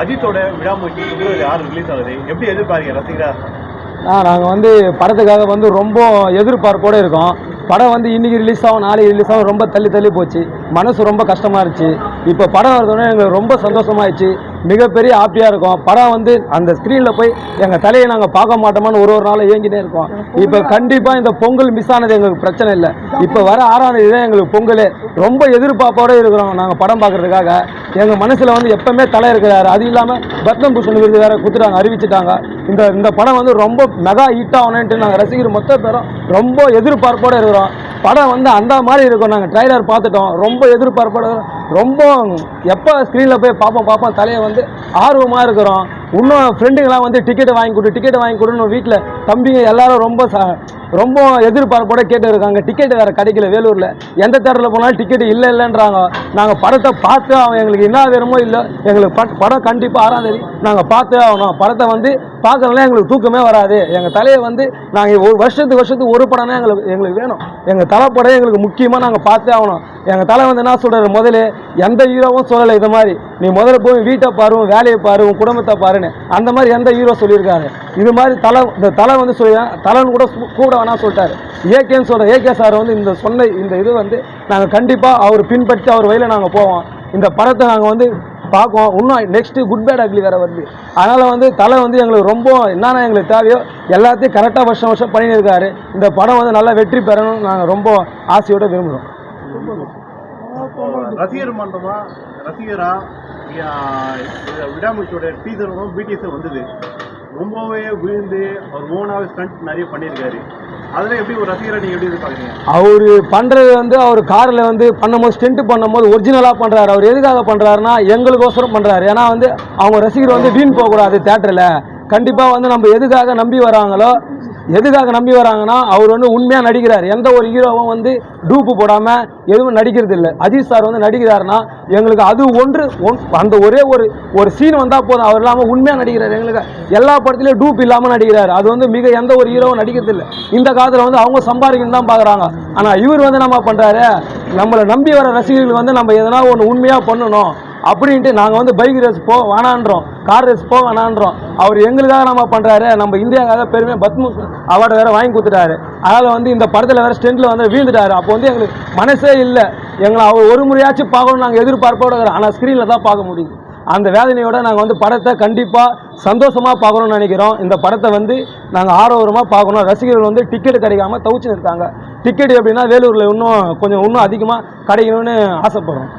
அஜித்தோட விடாமுயற்சி பிப்ரவரி ஆறு ரிலீஸ் ஆகுது. எப்படி எதிர்பார்க்க ரசிகரா? நாங்கள் வந்து படத்துக்காக வந்து ரொம்ப எதிர்பார்ப்போடு இருக்கோம். படம் வந்து இன்னைக்கு ரிலீஸ் ஆகும் நாளைக்கு ரிலீஸ் ஆகும் ரொம்ப தள்ளி தள்ளி போச்சு. மனசு ரொம்ப கஷ்டமாக இருந்துச்சு. இப்போ படம் வரதுனே எங்களுக்கு ரொம்ப சந்தோஷமாயிடுச்சு. மிகப்பெரிய ஹாப்பியாக இருக்கும். படம் வந்து அந்த ஸ்க்ரீனில் போய் எங்கள் தலையை நாங்கள் பார்க்க மாட்டோமான்னு ஒரு ஒரு நாளும் ஏங்கிட்டே இருக்கோம். இப்போ கண்டிப்பாக இந்த பொங்கல் மிஸ் ஆனது எங்களுக்கு பிரச்சனை இல்லை. இப்போ வர ஆறாம் தேதி தான் எங்களுக்கு பொங்கல். ரொம்ப எதிர்பார்ப்போடு இருக்கிறோம் நாங்கள் படம் பார்க்குறதுக்காக. எங்கள் மனசில் வந்து எப்பவுமே தலை இருக்கிறாரு. அது இல்லாமல் பத்ம பூஷன் விருது வேறு கொடுத்துட்டாங்க அறிவிச்சிட்டாங்க. இந்த இந்த படம் வந்து ரொம்ப மெகா ஹிட் ஆகணுன்ட்டு நாங்கள் ரசிகர் மொத்த பேரும் ரொம்ப எதிர்பார்ப்போடு இருக்கிறோம். படம் வந்து அந்த மாதிரி இருக்கும். நாங்கள் ட்ரைலர் பார்த்துட்டோம். ரொம்ப எதிர்பார்ப்போட ரொம்ப எப்போ ஸ்க்ரீனில் போய் பார்ப்போம் பார்ப்போம். தலையை வந்து ஆர்வமாக இருக்கிறோம். இன்னும் ஃப்ரெண்டுங்களாம் வந்து டிக்கெட்டை வாங்கி கொடு டிக்கெட் வாங்கி கொடுன்னு வீட்டில் தம்பிங்க எல்லாரும் ரொம்ப ச ரொம்ப எதிர்பார்ப்போட கேட்டு இருக்காங்க. டிக்கெட் வேறு கிடைக்கல வேலூரில். எந்த தேட்டரில் போனாலும் டிக்கெட் இல்லை இல்லைன்றாங்க. நாங்கள் படத்தை பார்த்து அவன் எங்களுக்கு என்ன வேணுமோ இல்லை எங்களுக்கு படம் கண்டிப்பாக ஆறாம் தேதி நாங்கள் பார்த்தே ஆகணும். படத்தை வந்து பார்க்கலாம் எங்களுக்கு தூக்கமே வராது. எங்கள் தலையை வந்து நாங்கள் ஒரு வருஷத்துக்கு வருஷத்துக்கு ஒரு படம் தான் எங்களுக்கு எங்களுக்கு வேணும். எங்கள் தலைப்படம் எங்களுக்கு முக்கியமாக நாங்கள் பார்த்தே ஆகணும். எங்கள் தலை வந்து என்ன சொல்கிறாரு முதல்ல எந்த ஹீரோவும் சொல்லலை இது மாதிரி. நீ முதல்ல போய் வீட்டை பாரு வேலையை பாரு உன் குடும்பத்தை பாருன்னு. அந்த மாதிரி எந்த ஹீரோ சொல்லியிருக்காரு? இது மாதிரி தலை இந்த தலை வந்து சொல்லி தலைன்னு கூட கூட வேணா சொல்லிட்டாரு. ஏகேன்னு சொல்கிற ஏகே சார் வந்து இந்த சொன்ன இந்த இது வந்து நாங்கள் கண்டிப்பாக அவர் பின்பற்றி அவர் வழியில் நாங்கள் போவோம். இந்த படத்தை நாங்கள் வந்து பார்ப்போம் இன்னும் நெக்ஸ்ட்டு குட் பேட் அக்லி வேறு வருது. அதனால் வந்து தலை வந்து எங்களுக்கு ரொம்ப என்னென்ன எங்களுக்கு தேவையோ எல்லாத்தையும் கரெக்டாக வருஷம் வருஷம் பண்ணின்னு இருக்காரு. இந்த படம் வந்து நல்லா வெற்றி பெறணும்னு நாங்கள் ரொம்ப ஆசையோடு விரும்புகிறோம் ரசிகர் மன்றமா? ரசிகரா? யா, இந்த டீசரும் பிடிஎஸ் வந்தது. ரொம்பவே விழுந்து அவர் மூணாவது ஸ்டண்ட் நிறைய பண்ணியிருக்காரு. அதில் எப்படி ஒரு ரசிகரை நீங்கள் எப்படி பார்க்குறீங்க அவர் பண்ணுறது வந்து அவர் காரில் வந்து பண்ணும்போது ஸ்டென்ட் பண்ணும்போது ஒரிஜினலாக பண்ணுறாரு அவர் எதுக்காக பண்ணுறாருன்னா எங்களுக்கோசரம் பண்ணுறாரு ஏன்னா வந்து அவங்க ரசிகர் வந்து வீண் போகக்கூடாது தேட்டரில் கண்டிப்பாக வந்து நம்ம எதுக்காக நம்பி வராங்களோ எதுக்காக நம்பி வராங்கன்னா அவர் வந்து உண்மையாக நடிக்கிறார். எந்த ஒரு ஹீரோவும் வந்து டூப்பு போடாமல் எதுவும் நடிக்கிறது இல்லை. அஜித் சார் வந்து நடிக்கிறாருன்னா எங்களுக்கு அது ஒன்று ஒன் அந்த ஒரே ஒரு ஒரு சீன் வந்தால் போதும். அவர் இல்லாமல் உண்மையாக நடிக்கிறார். எங்களுக்கு எல்லா படத்துலையும் டூப் இல்லாமல் நடிக்கிறார். அது வந்து மிக எந்த ஒரு ஹீரோவும் நடிக்கிறது இல்லை. இந்த காலத்தில் வந்து அவங்க சம்பாதிக்கணும் தான் பார்க்குறாங்க ஆனால் இவர் வந்து நம்ம பண்ணுறாரு நம்மளை நம்பி வர ரசிகர்கள் வந்து நம்ம எதனா ஒன்று உண்மையாக பண்ணணும். அப்படின்ட்டு நாங்கள் வந்து பைக் ரேஸ் போ வேணான்றோம். கார் ரேஸ் போ வேணான்றோம். அவர் எங்களுக்காக நம்ம பண்ணுறாரு நம்ம இந்தியாவுக்காக பெருமையாக பத்ம அவார்டு வேறு வாங்கி கொடுத்துட்டாரு. அதனால் வந்து இந்த படத்தில் வேறு ஸ்டெண்டில் வந்து வீழ்ந்துட்டாரு. அப்போ வந்து எங்களுக்கு மனசே இல்லை. எங்களை அவர் ஒரு முறையாச்சும் பார்க்கணும் நாங்கள் எதிர்பார்ப்போட ஆனால் ஸ்க்ரீனில் தான் பார்க்க முடியுது. அந்த வேதனையோட நாங்கள் வந்து படத்தை கண்டிப்பாக சந்தோஷமாக பார்க்கணும்னு நினைக்கிறோம். இந்த படத்தை வந்து நாங்கள் ஆரோக்கியமாக பார்க்கணும். ரசிகர்கள் வந்து டிக்கெட் கிடைக்காம தவிச்சுன்னு இருக்காங்க. டிக்கெட் எப்படின்னா வேலூரில் இன்னும் கொஞ்சம் இன்னும் அதிகமாக கிடைக்கணும்னு ஆசைப்படுறோம்.